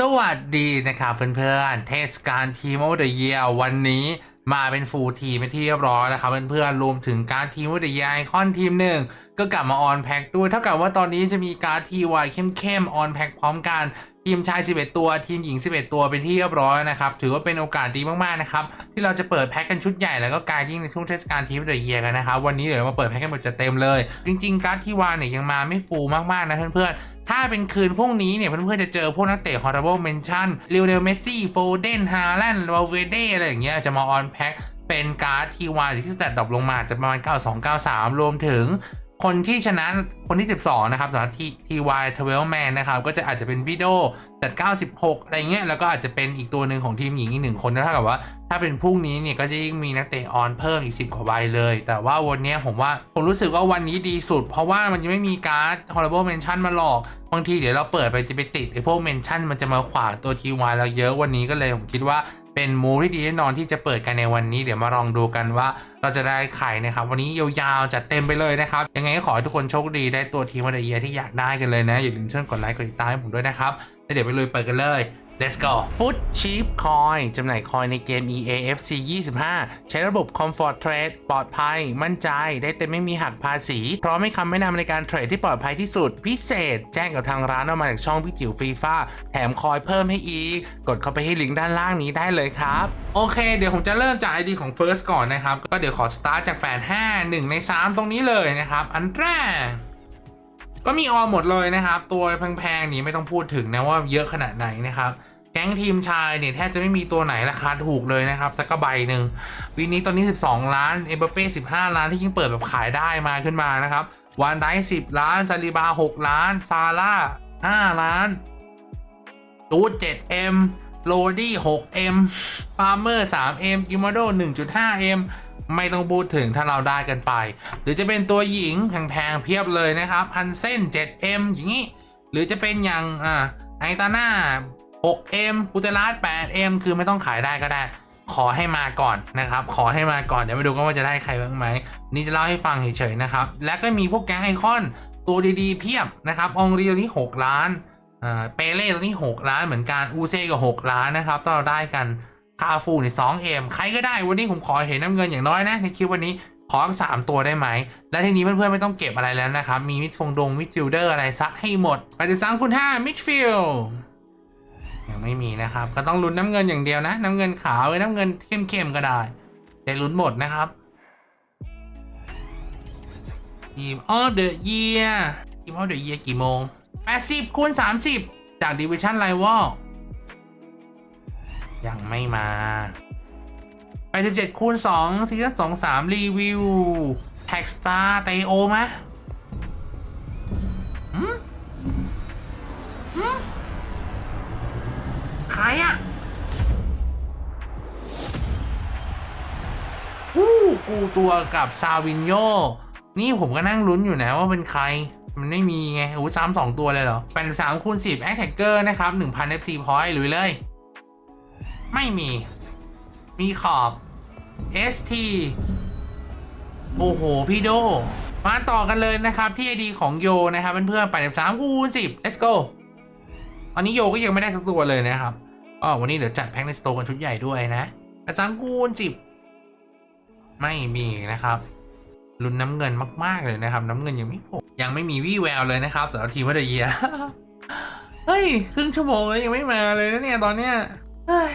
สวัสดีนะครับเพื่อนๆ เทศกาลทีมอเดเยียวันนี้มาเป็นฟูลทีมเป็นที่เรียบร้อยแล้วครับเพื่อนๆรวมถึงการทีมอเดเยียไอคอนทีมหนึ่งก็กลับมาออนแพ็กด้วย เท่ากับว่าตอนนี้จะมีการทีวายเข้มๆออนแพ็กพร้อมกัน ทีมชาย 11 ตัว ทีมหญิง 11 ตัวเป็นที่เรียบร้อยนะครับ ถือว่าเป็นโอกาสดีมากๆนะครับที่เราจะเปิดแพ็กกันชุดใหญ่แล้วก็การยิ่งในช่วงเทศกาลทีมเดอะเยียกันนะครับวันนี้เดี๋ยวมาเปิดแพ็กกันหมดจะเต็มเลย จริงๆ การที่วางเนี่ยยังมาไม่ฟูลมากๆนะเพื่อนๆ ถ้าเป็นคืนพรุ่งนี้เนี่ยเพื่อนๆจะเจอพวกนักเตะ horrible mention เรียวเดลเมสซี่โฟเดนฮาแลนด์วาเวเดอะไรอย่างเงี้ยจะมาออนแพ็กเป็นการ์ดทีวายที่จัดดรอปลงมาจะประมาณ 92 93 รวมถึง คนที่ชนะคนที่ 12 นะครับสำหรับทีทีวายทเวลแมนนะครับ ก็จะอาจจะเป็นวิดโอจัด 96 อะไรเงี้ยแล้วก็อาจจะเป็นอีกตัวหนึ่งของทีมหญิงอีกหนึ่งคนนะเท่ากับว่า ถ้าเป็นพรุ่งนี้เนี่ยก็จะยิ่งมีนักเตะออนเพิ่มอีก 10 กว่าใบเลย แต่ว่าวันนี้ผมว่า ผมรู้สึกว่าวันนี้ดีสุด เพราะว่ามันยังไม่มีการ์ด horrible mention มาหลอก บางทีเดี๋ยวเราเปิดไปจะไปติดไอ้พวกเมนชั่นมันจะมาขวางตัวทีวายเราเยอะวันนี้ก็เลยผมคิดว่า เป็นมูที่ดีแน่นอนที่จะเปิดกันในวันนี้ เดี๋ยวมาลองดูกันว่าเราจะได้ไข่นะครับ วันนี้ยาวๆจัดเต็มไปเลยนะครับ ยังไงก็ขอให้ทุกคนโชคดีได้ตัวทีมวันเดียที่อยากได้กันเลยนะ อย่าลืมช่วยกดไลค์กดติดตามให้ผมด้วยนะครับแล้วเดี๋ยวไปลุยเปิดกันเลย Let's go Foot Cheap Coin จำหน่ายคอยในเกม EAFC 25 ใช้ระบบ Comfort Trade ปลอดภัย มั่นใจ ได้เต็มไม่มีหักภาษี พร้อมให้คำแนะนำในการเทรดที่ปลอดภัยที่สุด พิเศษ แจ้งกับทางร้านออกมาจากช่องพี่จิ๋วฟีฟ่าแถมคอยเพิ่มให้อีก กดเข้าไปที่ลิงก์ด้านล่างนี้ได้เลยครับ โอเค เดี๋ยวผมจะเริ่มจาก ID ของ First ก่อนนะครับ ก็เดี๋ยวขอสตาร์ทจาก 85 1 ใน 3 ตรงนี้เลยนะครับ อันแรก ก็มีออมหมดเลยนะครับ ตัวแพงๆนี่ไม่ต้องพูดถึงนะว่าเยอะขนาดไหนนะครับแก๊งทีมชายเนี่ยแทบจะไม่มีตัวไหนราคาถูกเลยนะครับ สักกะใบหนึ่งวีนี้ตอนนี้ 12 ล้าน เอมเปเป้15 ล้านที่ยิ่งเปิดแบบขายได้มาขึ้นมานะครับวานได10ล้านซาลิบา 6 ล้าน ซาร่า 5 ล้านตูด 7M โรดี้ 6M ฟาร์เมอร์ 3M กิมโด 1.5M ไม่ต้องพูดถึงถ้าเราได้กันไป หรือจะเป็นตัวหญิงแพงๆเพียบเลยนะครับพันเส้น 7M อย่างนี้ หรือจะเป็นอย่างอ่าไอตาน่า 6M อุตราช 8M คือไม่ต้องขายได้ก็ได้ ขอให้มาก่อนนะครับ ขอให้มาก่อน เดี๋ยวมาดูกันว่าจะได้ใครบ้างไหม นี่จะเล่าให้ฟังเฉยๆนะครับ แล้วก็มีพวกแก๊งไอคอนตัวดีๆ เพียบนะครับ องรีตัวนี้ 6 ล้านอ่าเปเล่ตัวนี้ 6 ล้านเหมือนกัน อูเซ่ก็ 6 ล้านนะครับถ้าเราได้กัน คาฟูใน 2M ใครก็ได้วันนี้ผมขอเห็นน้ำเงินอย่างน้อยนะในคลิปวันนี้ขอสามตัวได้ไหม และทีนี้เพื่อนๆไม่ต้องเก็บอะไรแล้วนะครับ มีมิดฟงดงมิดฟิลเดอร์อะไรซัดให้หมดไปจะสามคูณห้ามิดฟิลยังไม่มีนะครับ ก็ต้องลุ้นน้ำเงินอย่างเดียวนะ น้ำเงินขาวหรือน้ำเงินเข้มๆก็ได้ แต่ลุ้นหมดนะครับทีมออเดอะเยียทีมออเดอะเยียกี่โมง 80คูณ30 จากดิวิชั่นไลวอล ยังไม่มา87คูณ2ซีซั่น2 3รีวิวแท็กสตาร์เตโอมะหืมหืมใครอะอู้กูตัวกับซาวินโย นี่ผมก็นั่งลุ้นอยู่นะว่าเป็นใคร มันไม่มีไงโอ้ซ้ำสองตัวเลยเหรอเป็นสามคูณสิบแอคแท็กเกอร์นะครับหนึ่งพัน FC point หรือเลย ไม่มี มีขอบ ST โอ้โห พี่โด มาต่อกันเลยนะครับ ที่ไอดีของโยนะครับเพื่อนๆไปสามคูณสิบ let's go ตอนนี้โยก็ยังไม่ได้สักตัวเลยนะครับอ๋อวันนี้เดี๋ยวจัดแพ็คในสโตร์กันชุดใหญ่ด้วยนะแต่สังกูลจิบไม่มีนะครับลุ้นน้ำเงินมาก ๆ เลยนะครับ น้ำเงินยังไม่โผล่ยังไม่มีวี่แววเลยนะครับสำหรับทีมวัตเยียเฮ้ย ครึ่งชั่วโมงเลยยังไม่มาเลยนะเนี่ยตอนเนี้ยเฮ้ย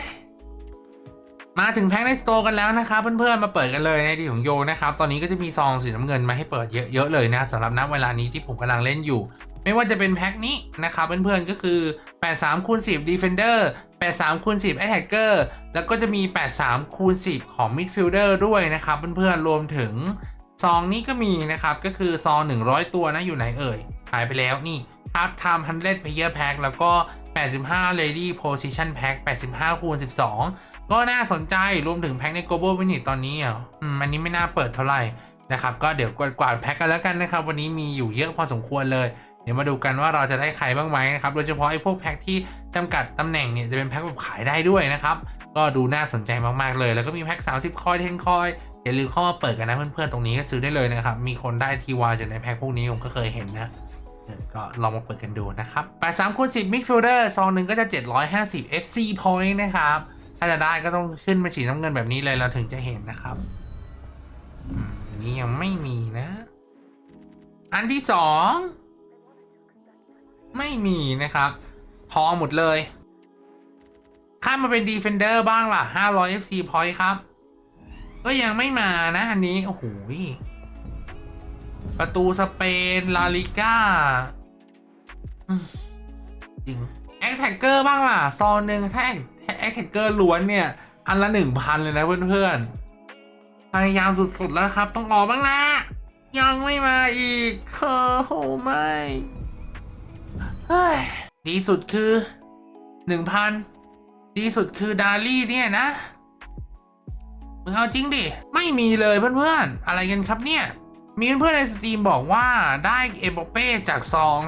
มาถึงแพ็คในสโตร์กันแล้วนะครับเพื่อนๆมาเปิดกันเลยในดีของโยนะครับตอนนี้ก็จะมีซองสีน้ำเงินมาให้เปิดเยอะๆเลยนะสำหรับณเวลานี้ที่ผมกำลังเล่นอยู่ ไม่ว่าจะเป็นแพ็คนี้นะครับเพื่อนๆก็คือ 83คูณ10 Defender 83คูณ10 Attacker แล้วก็จะมี 83คูณ10 ของ Midfielder ด้วยนะครับเพื่อนๆรวมถึงซองนี้ก็มีนะครับก็คือซอง 100 ตัวนะอยู่ไหนเอ่ยหายไปแล้วนี่ Half Time 100 Player Pack แล้วก็ 85 Lady Position Pack 85คูณ12 ก็น่าสนใจรวมถึงแพ็คใน Global Minute ตอนนี้อะอืมอันนี้ไม่น่าเปิดเท่าไหร่นะครับ ก็เดี๋ยวกวาดแพ็คกันแล้วกันนะครับ วันนี้มีอยู่เยอะพอสมควรเลย เดี๋ยวมาดูกันว่าเราจะได้ใครบ้างไหมนะครับ โดยเฉพาะไอ้พวกแพ็คที่จำกัดตำแหน่งเนี่ยจะเป็นแพ็คแบบขายได้ด้วยนะครับ ก็ดูน่าสนใจมากๆเลย แล้วก็มีแพ็ค30 คอย10คอยอย่าลืมเข้ามาเปิดกันนะเพื่อนๆตรงนี้ก็ซื้อได้เลยนะครับ มีคนได้ทีวาจากในแพ็คพวกนี้ผมก็เคยเห็นนะก็ลองมาเปิดกันดูนะครับ83คูณ10 midfielder ซองหนึ่งก็จะ 750 FC point นะครับ ถ้าจะได้ก็ต้องขึ้นเป็นสีน้ำเงินแบบนี้เลยเราถึงจะเห็นนะครับอันนี้ยังไม่มีนะ อันที่สองไม่มีนะครับพอหมดเลย ข้ามมาเป็น Defender บ้างล่ะ 500 FC point ครับ ก็ยังไม่มานะ อันนี้ โอ้โหประตูสเปน ลาลิก้าจริงแอคแท็กเกอร์บ้างล่ะ ซอนหนึ่งถ้าแอค แท็กเกอร์ล้วนเนี่ย อันละหนึ่งพันเลยนะเพื่อนๆพยายามสุดๆแล้วครับ ต้องออกบ้างละยังไม่มาอีกโอ้โหไม่ดีสุดคือหนึ่งพันดีสุดคือดาลี่เนี่ยนะ มึงเอาจริงดิ ไม่มีเลยเพื่อนๆ อะไรกันครับเนี่ย มีเพื่อนในสตรีมบอกว่าได้เอโปเป้จากซอง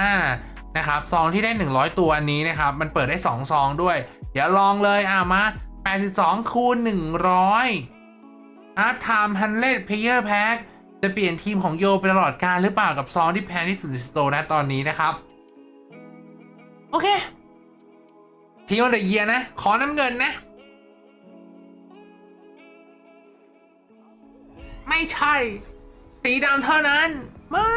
3,500 นะครับ ซองที่ได้ 100 ตัวอันนี้นะครับ มันเปิดได้ 2 ซองด้วย เดี๋ยวลองเลยอะมา 82 คูณ 100อาร์ตไทม์ฮันเลดเพเยอร์แพ็คจะเปลี่ยนทีมของโยไปตลอดการหรือเปล่ากับซองที่แพงที่สุดในสโตร์นะตอนนี้นะครับ โอเค ทีมวันเดอเยียนะ ขอน้ำเงินนะ ไม่ใช่ สีดำเท่านั้น ไม่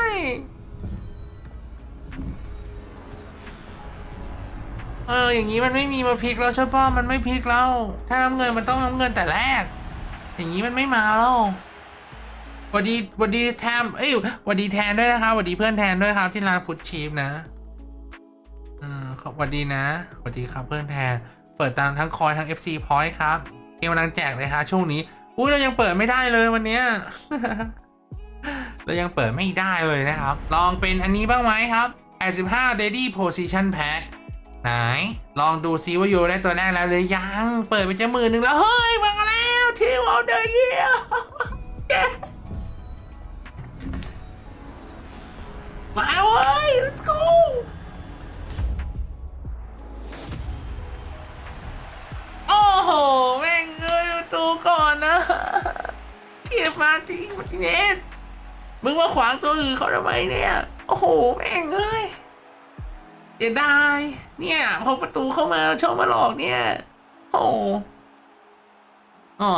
เอออย่างนี้มันไม่มีมาพลิกแล้วใช่ป่ะมันไม่พลิกแล้ว ถ้าน้ำเงินมันต้องน้ำเงินแต่แรก อย่างนี้มันไม่มาแล้ววัสดีวัสดีแทมเอ้ยวัสดีแทนด้วยนะครับวัสดีเพื่อนแทนด้วยครับ ที่ร้านฟุตชีฟนะอืมขอบวัสดีนะหวัสดีครับเพื่อนแทน เปิดตามทั้งคอยทั้ง FC Point ครับเกมกำลังแจกเลยฮะช่วงนี้อุ้ยเรายังเปิดไม่ได้เลยวันเนี้ยเรายังเปิดไม่ได้เลยนะครับ ลองเป็นอันนี้บ้างไหมครับ85 Ready Position Pack ไหน ลองดูซิว่าโยได้ตัวแรกแล้วหรือยัง เปิดไปจะหมื่นหนึ่งแล้ว เฮ้ย มาแล้วทีมเอาเดอะเยียมาเว้ย let's go โอ้โห แม่งเอ้ยตูก่อนนะเทียบมาทีมาทีเนสมึงมาขวางตัวอื่นเขาทำไมเนี่ย โอ้โห แม่งเอ้ย เสียดายเนี่ยพอประตูเข้ามาชอบมาหลอกเนี่ย โอ้อ๋อ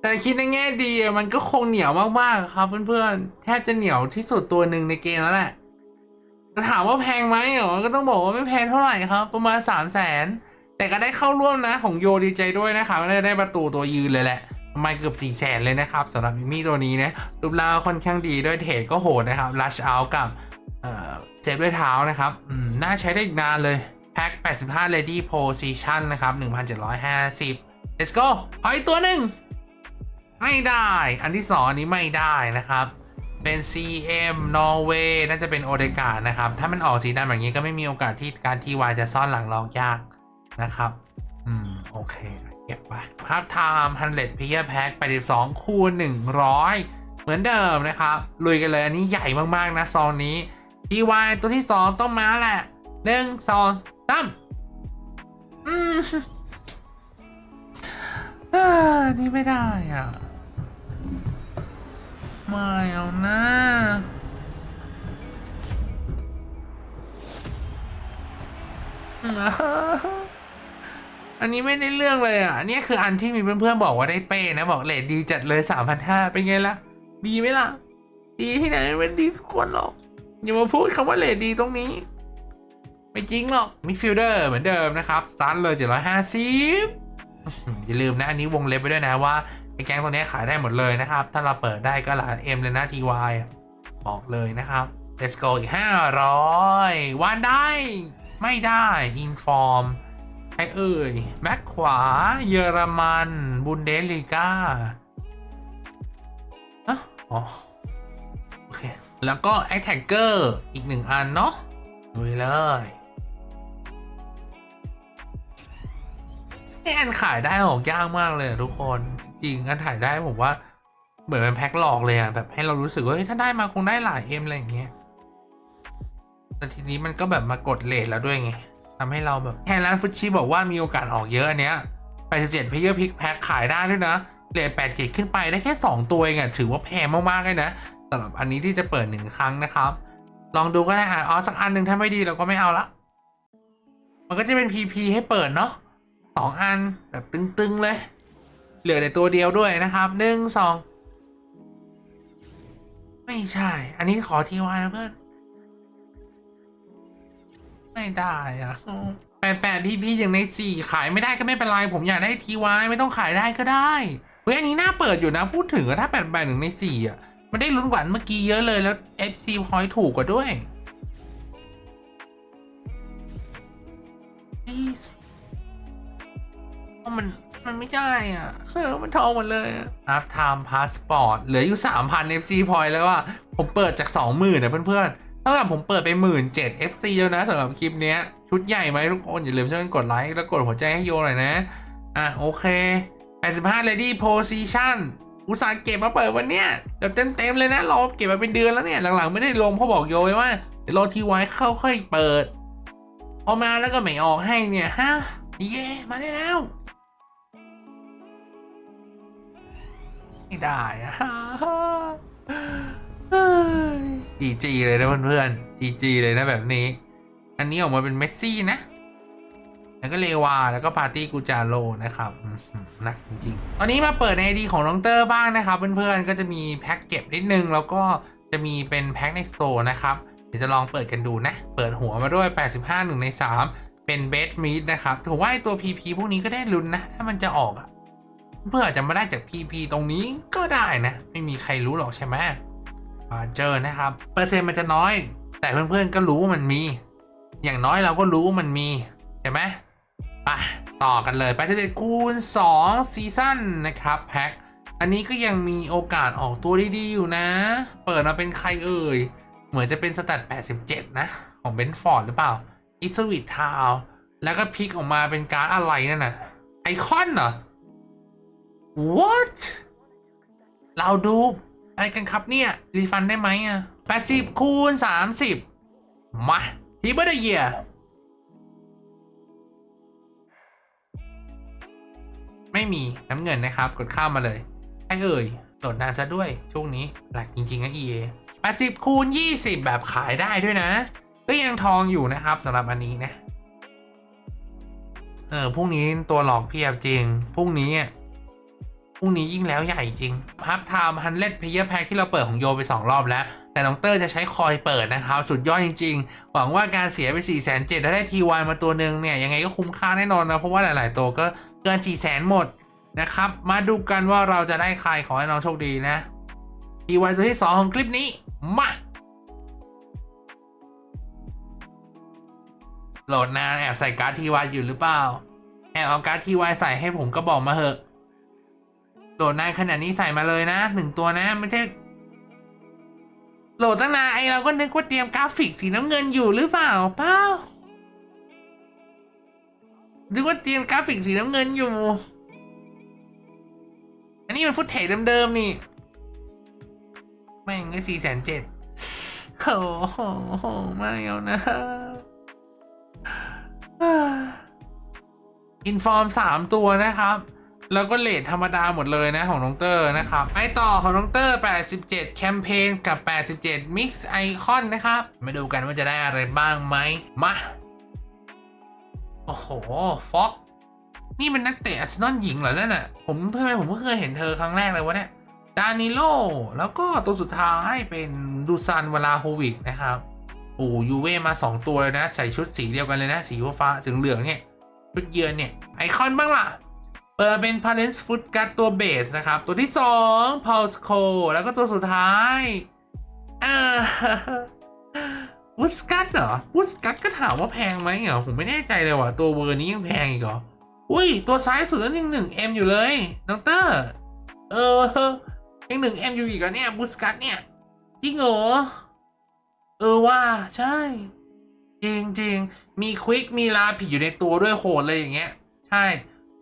แต่คิดในแง่ดีมันก็คงเหนียวมากๆครับเพื่อนๆแทบจะเหนียวที่สุดตัวหนึ่งในเกมแล้วแหละแต่ถามว่าแพงไหมเหรอก็ต้องบอกว่าไม่แพงเท่าไหร่ครับ ประมาณสามแสนแต่ก็ได้เข้าร่วมนะของโยดีใจด้วยนะครับได้ประตูตัวยืนเลยแหละ ประมาเกือบ4ี่แสนเลยนะครับสำหรับมิมี่ตัวนี้นะรูปร่างค่อนข้างดีด้วยเทรดก็โหดนะครับลัชเอากับเออเจ็บด้วยเท้านะครับน่าใช้ได้อีกนานเลยแพ็ค85 Lady Position นะครับ 1,750 let's go ขออีกตัวหนึ่ง ไม่ได้ อันที่สองอันนี้ไม่ได้นะครับ เป็น CM นอร์เวย์น่าจะเป็นโอเดกานะครับ ถ้ามันออกสีดำแบบนี้ก็ไม่มีโอกาสที่การที่วายจะซ่อนหลังลอกยากนะครับ อืม โอเค เก็บไปภาพไทม์ฮันเลดพีเอร์แพ็ค82 คูณ 100 เหมือนเดิมนะครับ ลุยกันเลย อันนี้ใหญ่มาก ๆ นะซองนี้ TY ตัวที่ 2 ต้องมาแหละหนึ่งสองสามอืมนี่ไม่ได้อะ ไม่เอานะอ อันนี้ไม่ได้เรื่องเลยอะอันนี้คืออันที่มีเพื่อนๆบอกว่าได้เป้นะบอกเลทดีจัดเลยสามพันห้าเป็นไงล่ะ ดีไหมล่ะ ดีที่ไหนมันดีทุกคนหรอก อย่ามาพูดคำว่าเลทดีตรงนี้ ไม่จริงหรอกมิดฟิลเดอร์เหมือนเดิมนะครับ สตาร์ทเลย750อยห้าสิบอย่าลืมนะ อันนี้วงเล็บไปด้วยนะว่าไอ้แก๊งตัวนี้ขายได้หมดเลยนะครับ ถ้าเราเปิดได้ก็หลานเอ็มเลยนะ TY อะบอกเลยนะครับ let's go อีก500วานได้ ไม่ได้ inform ใครเอ่ยแบ็คขวา เยอรมัน บุนเดสลีกาอะอ๋อ โอเค แล้วก็ attacker อีกหนึ่งอันเนาะดูเลยไออันขายได้ออกยากมากเลยทุกคนจริงๆอันถ่ายได้ผมว่า เหมือนเป็นแพ็คหลอกเลยอะแบบให้เรารู้สึกว่าเฮ้ยถ้าได้มาคงได้หลายเอ็มอะไรอย่างเงี้ยแต่ทีนี้มันก็แบบมากดเลทแล้วด้วยไง ทำให้เราแบบแทนร้านฟุชิบอกว่ามีโอกาสออกเยอะอันเนี้ย87เพเยอร์พิกแพ็คขายได้ด้วยนะเลท87ขึ้นไปได้แค่ 2 ตัวเองอะถือว่าแพงมากๆเลยนะสำหรับอันนี้ที่จะเปิดหนึ่งครั้งนะครับ ลองดูก็ได้อะอ๋อสักอันหนึ่งถ้าไม่ดีเราก็ไม่เอาละ มันก็จะเป็น PP ให้เปิดเนาะสองอันแบบตึงๆเลย เหลือแต่ตัวเดียวด้วยนะครับหนึ่งสองไม่ใช่ อันนี้ขอทีวายนะเพื่อน ไม่ได้อะแปดแปดพีพีอย่างในสี่ขายไม่ได้ก็ไม่เป็นไร ผมอยากได้ทีวายไม่ต้องขายได้ก็ได้เฮ้ยอันนี้น่าเปิดอยู่นะพูดถึงอะถ้าแปดแปดหนึ่งในสี่อะมันได้ลุ้นกว่าเมื่อกี้เยอะเลยแล้ว FC point ถูกกว่าด้วย Please เพราะมันมันไม่ได้อะเออมันทองหมดเลยอัพไทม์พาสปอร์ตเหลืออยู่3,000 FC point แล้วว่าผมเปิดจาก20,000นะเพื่อนๆ เท่ากับผมเปิดไป17,000 FC แล้วนะสำหรับคลิปเนี้ย ชุดใหญ่ไหมทุกคน อย่าลืมช่วยกันกดไลค์แล้วกดหัวใจให้โยหน่อยนะ อะ โอเค 85 Ready Position อุตส่าห์เก็บมาเปิดวันเนี้ยแบบเต็มๆเลยนะรอเก็บมาเป็นเดือนแล้วเนี่ย หลังๆไม่ได้ลงเพราะบอกโยไว้ว่า เดี๋ยวรอทีไว้เข้าค่อยเปิดพอมาแล้วก็ไม่ออกให้เนี่ยฮะเย่มาได้แล้วไม่ได้อะ จีจีเลยนะเพื่อนๆจีจีเลยนะแบบนี้ อันนี้ออกมาเป็นเมสซี่นะ แล้วก็เลวาแล้วก็ปาร์ตี้กูจาโรนะครับหนักจริงๆ ตอนนี้มาเปิดในดีของน้องเตอร์บ้างนะครับ เพื่อนๆ ก็จะมีแพ็กเก็บนิดนึง แล้วก็จะมีเป็นแพ็กในสโตร์นะครับเดี๋ยวจะลองเปิดกันดูนะ เปิดหัวมาด้วย 85 1ใน 3 เป็นเบสมีดนะครับถือว่าไอตัว PP พวกนี้ก็ได้ลุ้นนะ ถ้ามันจะออกอะเพื่อจะมาได้จาก PP ตรงนี้ก็ได้นะ ไม่มีใครรู้หรอกใช่ไหม เจอนะครับ เปอร์เซ็นต์มันจะน้อย แต่เพื่อนๆก็รู้ว่ามันมี อย่างน้อยเราก็รู้ว่ามันมีใช่ไหมไปต่อกันเลยไปที่คูณ 2 ซีซั่นนะครับแพ็คอันนี้ก็ยังมีโอกาสออกตัวดีๆอยู่นะ เปิดมาเป็นใครเอ่ย เหมือนจะเป็นสแตท87 นะ ของเบนฟอร์ดหรือเปล่าอิสวิตทาวแล้วก็พลิกออกมาเป็นการอะไรนั่นน่ะไอคอนเหรอ what เราดู อะไรกันครับเนี่ย รีฟันได้ไหมอะ80คูณ30มาทีเบอร์เยียไม่มีน้ำเงินนะครับ กดข้ามมาเลยไอเอ่ยโหลดนานซะด้วย ช่วงนี้หลักจริงๆนะ EA 80 คูณ 20 แบบขายได้ด้วยนะ ก็ยังทองอยู่นะครับสำหรับอันนี้นะ เออพรุ่งนี้ตัวหลอกเพียบจริงพรุ่งนี้อะ รุ่งนี้ยิ่งแล้วใหญ่จริงฮับไทม์ฮันเลดเพย์แพ็ที่เราเปิดของโยไป 2 รอบแล้ว แต่น้องเตอร์จะใช้คอยเปิดนะครับ สุดยอดจริง ๆ หวังว่าการเสียไป 4 7 0 0 0ถ้าได้ทีวมาตัวหนึ่งเนี่ย ยังไงก็คุ้มค่าแน่นอนนะ เพราะว่าหลาย ๆ ตัวก็เกิน 4 0 0 0 0 0 หมดนะครับ มาดูกันว่าเราจะได้ใครขอให้น้องโชคดีนะทีวตัวที่ 2 ของคลิปนี้มาโหลดนานแอบใส่การ์ดทีวอยู่หรือเปล่าแอบเอาการ์ดทีวใส่ให้ผมก็บอกมาเหอะ โหลดนานขนาดนี้ใส่มาเลยนะหนึ่งตัวนะไม่ใช่โหลดตั้งนานไอเราก็นึกว่าเตรียมกราฟิกสีน้ำเงินอยู่หรือเปล่าเปล่านึกว่าเตรียมกราฟิกสีน้ำเงินอยู่ อันนี้มันฟุตเทจเดิมๆนี่แม่งเลยสี่แสนเจ็ดโอ้โหไม่เอานะอินฟอร์มสามตัวนะครับ แล้วก็เลทธรรมดาหมดเลยนะของน้องเตอร์นะครับไปต่อของน้องเตอร์ 87 แคมเปญกับ 87 Mix Icon นะครับ มาดูกันว่าจะได้อะไรบ้างไหมมา โอ้โห ฟ็อก นี่เป็นนักเตะอาร์เซนอลหญิงเหรอนั่นน่ะ ผมเพื่อนผมเพิ่งเคยเห็นเธอครั้งแรกเลยวะเนี่ย ดานิโล แล้วก็ตัวสุดท้ายเป็นดูซานวลาโฮวิกนะครับ โอ้ยูเว่มา 2 ตัวเลยนะ ใส่ชุดสีเดียวกันเลยนะ สีฟ้าๆสีเหลืองเนี่ย ชุดเยือนเนี่ย ไอคอนบ้างล่ะ เปิดเป็น p a l e n c e Foot g u a r ตัวเบสนะครับ ตัวที่ 2 p u l s e c o แล้วก็ตัวสุดท้ายอ่าวูดสกัดเหรอวูดสกัดก็ถามว่าแพงไหมเหรอผมไม่แน่ใจเลยว่ะตัวเวอร์นี้ยังแพงอีกเหรอ อุ้ย ตัวซ้ายสุดนั้นยังหนึ่งเอ็มอยู่เลยน้องเตอร์ เออ ยังหนึ่งเอ็มอยู่อีกเหรอเนี่ยบูสกัดเนี่ย จริงเหรอ เออว่าใช่ จริงจริงมีควิกมีลาผิดอยู่ในตัวด้วยโหดเลยอย่างเงี้ย ใช่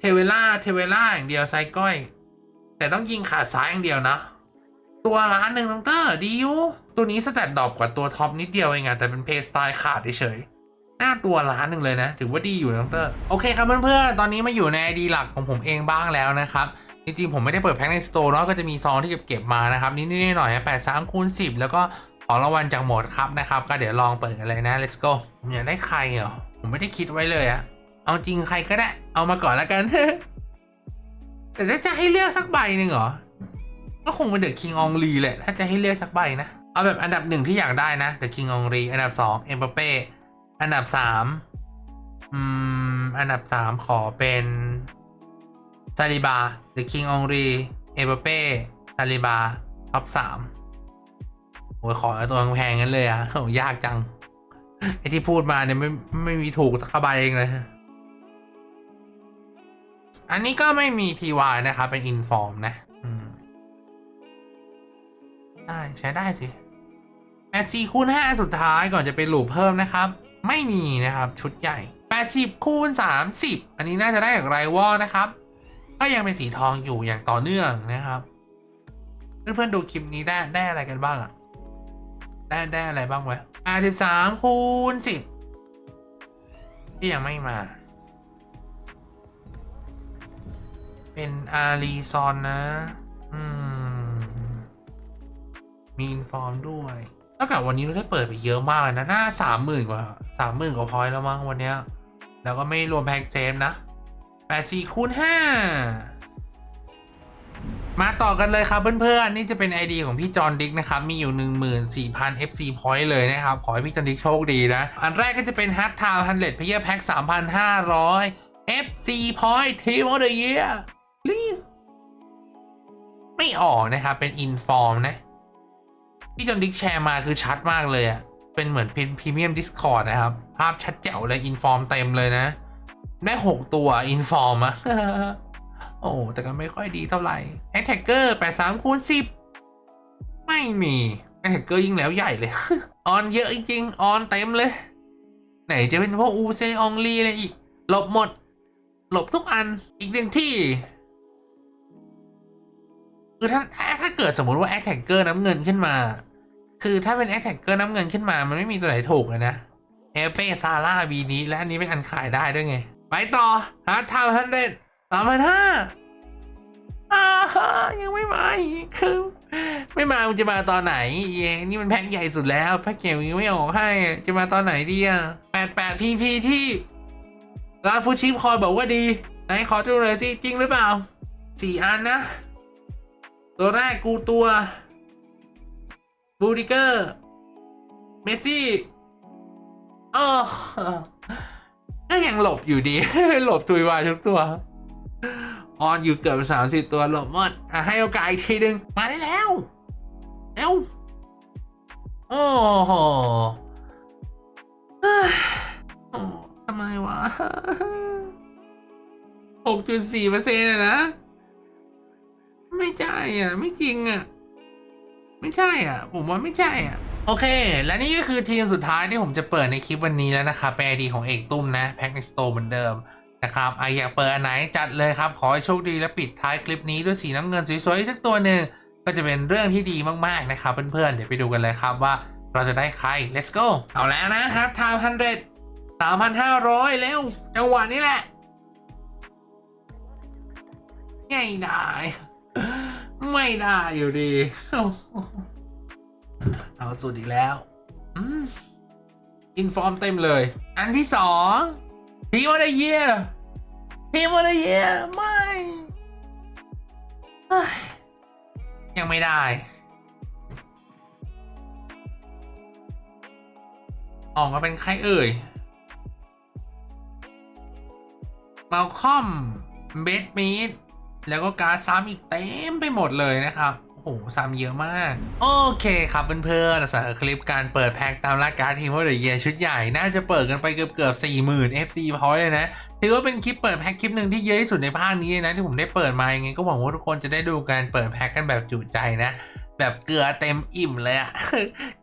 เทเวล่าเทเวล่าอย่างเดียวไซก้อย แต่ต้องยิงขาซ้ายอย่างเดียวนะ ตัวล้านหนึ่งน้องเตอร์ดีอยู่ตัวนี้สแตทดรอปกว่าตัวท็อปนิดเดียวเองอะแต่เป็นเพย์สไตล์ขาดเฉยๆหน้าตัวล้านหนึ่งเลยนะ ถือว่าดีอยู่น้องเตอร์ โอเคครับเพื่อนๆ ตอนนี้มาอยู่ในไอดีหลักของผมเองบ้างแล้วนะครับ จริงๆ ผมไม่ได้เปิดแพ็คในสโตร์เนาะก็จะมีซองที่เก็บเก็บมานะครับ นิดๆหน่อยๆแปดสามคูณสิบแล้วก็ของรางวัลจากโหมดครับนะครับ ก็เดี๋ยวลองเปิดกันเลยนะ let's go ผมอยากได้ใครเหรอผมไม่ได้คิดไว้เลยอะ เอาจริงใครก็ได้ เอามาก่อนแล้วกัน แต่ถ้าจะให้เลือกสักใบหนึ่งเหรอ ก็คงเป็นเดอะคิงอองลีแหละ ถ้าจะให้เลือกสักใบนะ เอาแบบอันดับหนึ่งที่อยากได้นะเดอะคิงอองลีอันดับสองเอ็มบัปเป้ อันดับสามอืม อันดับสามขอเป็นซาลิบาเดอะคิงอองลีเอ็มบัปเป้ซาลิบาท็อปสามโอ้ยขอตัวแพงๆงั้นเลยอะโหยากจัง ไอที่พูดมาเนี่ยไม่ไม่มีถูกสักใบเองเลย อันนี้ก็ไม่มีทีวายนะครับ เป็นอินฟอร์มนะได้ใช้ได้สิแปดสี่คูณห้าสุดท้ายก่อนจะเป็นลูปเพิ่มนะครับ ไม่มีนะครับชุดใหญ่แปดสิบคูณสามสิบอันนี้น่าจะได้อย่างไรวอนะครับ ก็ยังเป็นสีทองอยู่อย่างต่อเนื่องนะครับ เพื่อนๆดูคลิปนี้ได้ได้อะไรกันบ้างอะได้ได้อะไรบ้างไหมแปดสิบสามคูณสิบที่ยังไม่มา เป็นอารีซอนนะ อืม มีอินฟอร์มด้วยเท่ากับวันนี้เราได้เปิดไปเยอะมากเลยนะ หน่าสามหมื่นกว่าสามหมื่นกว่าพอยต์แล้วมั้งวันเนี้ย แล้วก็ไม่รวมแพ็กเซฟนะแปดสี่คูณห้ามาต่อกันเลยครับเพื่อนๆ นี่จะเป็น ID ของพี่จอห์นดิกนะครับ มีอยู่ 14,000 FC point เลยนะครับ ขอให้พี่จอห์นดิกโชคดีนะ อันแรกก็จะเป็น Hard Time 100 Player Pack 3,500 FC point Team of the Year please ไม่ออกนะครับ เป็น Inform นะ พี่จอนดิกแชร์มาคือชัดมากเลยอะเป็นเหมือนเป็นพรีเมียม Discord นะครับ ภาพชัดแจ๋วเลย Inform เต็มเลยนะ ได้ 6 ตัว Inform อะโอ้ แต่ก็ไม่ค่อยดีเท่าไหร่ Attacker 83คูณ10 ไม่มี Attacker ยิ่งแล้วใหญ่เลย ออนเยอะจริงออนเต็มเลย ไหนจะเป็นพวกอูเซอองลีอะไรอีก หลบหมด หลบทุกอันอีกหนึ่งที่ คือถ้าถ้าถ้าเกิดสมมุติว่า Attacker น้ำเงินขึ้นมา คือถ้าเป็น Attacker น้ำเงินขึ้นมา มันไม่มีตัวไหนถูกเลยนะเอเป้ซาร่าบีนี้และอันนี้เป็นอันขายได้ด้วยไง ไปต่อฮาร์ดทาวฮันเดสามพันห้าอ่ายังไม่มาอีกคือไม่มามันจะมาตอนไหนเยนี่มันแพ็คใหญ่สุดแล้วแพ็คเกี่ยวยังไม่ออกให้จะมาตอนไหนดีอะแปดแปดพีพีที่ร้านฟูชิปคอยบอกว่าดีไหนขอดูเลยสิจริงหรือเปล่าสี่อันนะ ตัวแรกกูตัวบูดิเกอร์ เมสซี่เออก็ยังหลบอยู่ดี หลบตุยวายทุกตัว ออนอยู่เกือบสามสิบตัวหลบหมดอะให้โอกาสอีกทีหนึ่งมาได้แล้ว เร็ว โอ้โหทำไมวะหกจุดสี่เปอร์เซ็นต์นะ ไม่ใช่อะ ไม่จริงอะ ไม่ใช่อะ ผมว่าไม่ใช่อะ โอเค และนี่ก็คือทีมสุดท้ายที่ผมจะเปิดในคลิปวันนี้แล้วนะครับเป็นไอดีของเอกตุ้มนะแพ็กในสโตร์เหมือนเดิมนะครับไออยากเปิดอันไหนจัดเลยครับ ขอให้โชคดีและปิดท้ายคลิปนี้ด้วยสีน้ำเงินสวยๆสักตัวหนึ่งก็จะเป็นเรื่องที่ดีมากๆนะครับเพื่อนๆเดี๋ยวไปดูกันเลยครับว่าเราจะได้ใคร let's go เอาแล้วนะครับทามพันเดสามพันห้าร้อยเร็วจังหวะนี้แหละไม่ได้ ไม่ได้อยู่ดี เอาสุดอีกแล้วอินฟอร์มเต็มเลย อันที่สองพีวอร์เยียพีวอร์เยียไม่ ยังไม่ได้ออกมาเป็นใครเอ่ยมาคอมเบดมีด แล้วก็การดซ้ำอีกเต็มไปหมดเลยนะครับโอ้โหซ้ำเยอะมาก โอเคครับเพื่อนๆสำหรับคลิปการเปิดแพ็กตามราการทีมว่าเดอะเยียชุดใหญ่ น่าจะเปิดกันไปเกือบเกือบสี่หมื่น FC พอยเลยนะถือว่าเป็นคลิปเปิดแพ็กคลิปหนึ่งที่เยอะที่สุดในภาคนี้นะที่ผมได้เปิดมายังไงก็หวังว่าทุกคนจะได้ดูการเปิดแพ็กกันแบบจุใจนะแบบเกลือเต็มอิ่มเลยอะ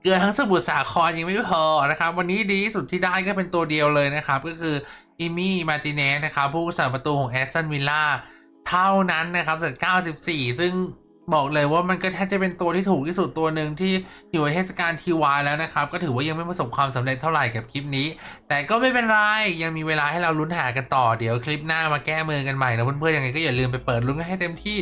เกลือทั้งสมุทรสาครยังไม่พอนะครับวันนี้ดีที่สุดที่ได้ก็เป็นตัวเดียวเลยนะครับก็คืออิมี่มาติเนสนะครับผู้รักษาประตูของแอสตันวิลล่า เท่านั้นนะครับเสร็จ94 ซึ่งบอกเลยว่ามันก็แทบจะเป็นตัวที่ถูกที่สุดตัวหนึ่งที่อยู่ในเทศกาลทีวายแล้วนะครับ ก็ถือว่ายังไม่ประสบความสำเร็จเท่าไหร่กับคลิปนี้ แต่ก็ไม่เป็นไร ยังมีเวลาให้เราลุ้นหากันต่อเดี๋ยวคลิปหน้ามาแก้มือกันใหม่นะเพื่อนๆยังไงก็อย่าลืมไปเปิดลุ้นกันให้เต็มที่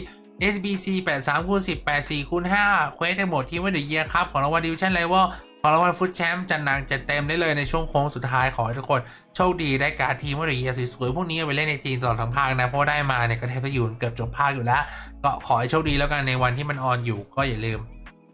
SBC 83คูณ10 84คูณ5เควสทั้งหมดที่ว่าเด e เยียครับของรางวัลดิวิชั่นเลเวล ของรางวัลฟุตแชมป์จัดหนักจัดเต็มได้เลยในช่วงโค้งสุดท้ายขอให้ทุกคนโชคดีได้การทีมว่าเด e เยียสวยๆพวกนี้ไปเล่นในทีมตลอดทั้งภาคนะเพราะได้มาเนี่ยก็แทบจะอยู่เกือบจบภาคอยู่แล้ว ก็ขอให้โชคดีแล้วกันในวันที่มันออนอยู่ก็อย่าลืม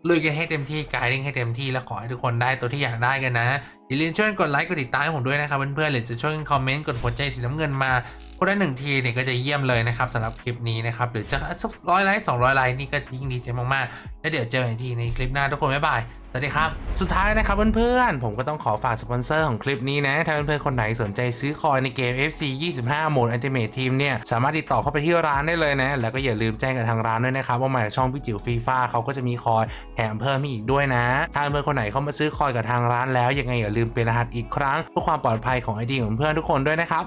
ลุยกันให้เต็มที่กายดิ้งให้เต็มที่แล้วขอให้ทุกคนได้ตัวที่อยากได้กันนะอย่าลืมช่วยกดไลค์กดติดตามให้ผมด้วยนะครับเพื่อนๆหรือจะช่วยกันคอมเมนต์กดหัวใจสีน้ำเงินมา คนละหนึ่งทีเนี่ยก็จะเยี่ยมเลยนะครับสำหรับคลิปนี้นะครับ หรือจะสักร้อยไลค์สองร้อยไลค์นี่ก็ยิ่งดีใจมากๆ แล้วเดี๋ยวเจอกันทีในคลิปหน้าทุกคนบ๊ายบายสวัสดีครับ สุดท้ายนะครับเพื่อนๆ ผมก็ต้องขอฝากสปอนเซอร์ของคลิปนี้นะ ถ้าเพื่อนๆ คนไหนสนใจซื้อคอยในเกม FC 25 โหมด Ultimate Team เนี่ย สามารถติดต่อเข้าไปที่ร้านได้เลยนะ แล้วก็อย่าลืมแจ้งกับทางร้านด้วยนะครับ ว่ามาจากช่องพี่จิ๋วฟีฟ่าเขาก็จะมีคอยแถมเพิ่มอีกด้วยนะ ถ้าเพื่อนๆ คนไหนเข้ามาซื้อคอยกับทางร้านแล้วยังไงอย่าลืมเป็นรหัสอีกครั้งเพื่อความปลอดภัยของไอดีของเพื่อนทุกคนด้วยนะครับ